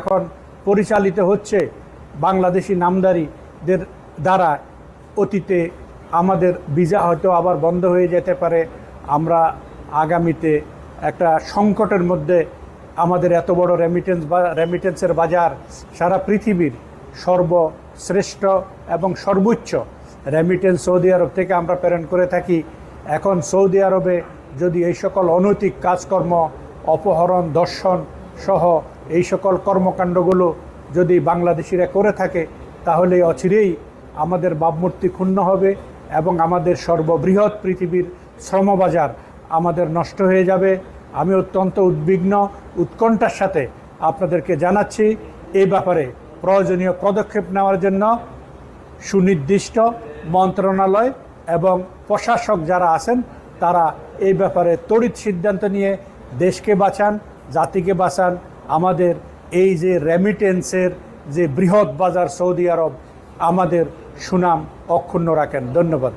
এখন পরিচালিত হচ্ছে বাংলাদেশি নামদারিদের দ্বারা। অতীতে আমাদের ভিসা হয়তো আবার বন্ধ হয়ে যেতে পারে। আমরা আগামীতে একটা সংকটের মধ্যে আমাদের এত বড় রেমিটেন্স বা রেমিটেন্সের বাজার সারা পৃথিবীর সর্বশ্রেষ্ঠ এবং সর্বোচ্চ রেমিটেন্স সৌদি আরব থেকে আমরা প্রেরণ করে থাকি। এখন সৌদি আরবে যদি এই সকল অনৈতিক কাজকর্ম, অপহরণ, দর্শন সহ এই সকল কর্মকাণ্ডগুলো যদি বাংলাদেশিরা করে থাকে, তাহলে অচিরেই আমাদের ভাবমূর্তি ক্ষুণ্ণ হবে এবং আমাদের সর্ববৃহৎ পৃথিবীর শ্রমবাজার আমাদের নষ্ট হয়ে যাবে। আমি অত্যন্ত উদ্বিগ্ন, উৎকণ্ঠার সাথে আপনাদেরকে জানাচ্ছি এই ব্যাপারে প্রয়োজনীয় পদক্ষেপ নেওয়ার জন্য সুনির্দিষ্ট মন্ত্রণালয় এবং প্রশাসক যারা আছেন, তারা এই ব্যাপারে তড়িৎ সিদ্ধান্ত নিয়ে দেশকে বাঁচান। জাতিকে বাঁচান। আমাদের এই যে রেমিটেন্সের যে বৃহৎ বাজার সৌদি আরব, আমাদের সুনাম অক্ষুণ্ণ রাখেন। ধন্যবাদ।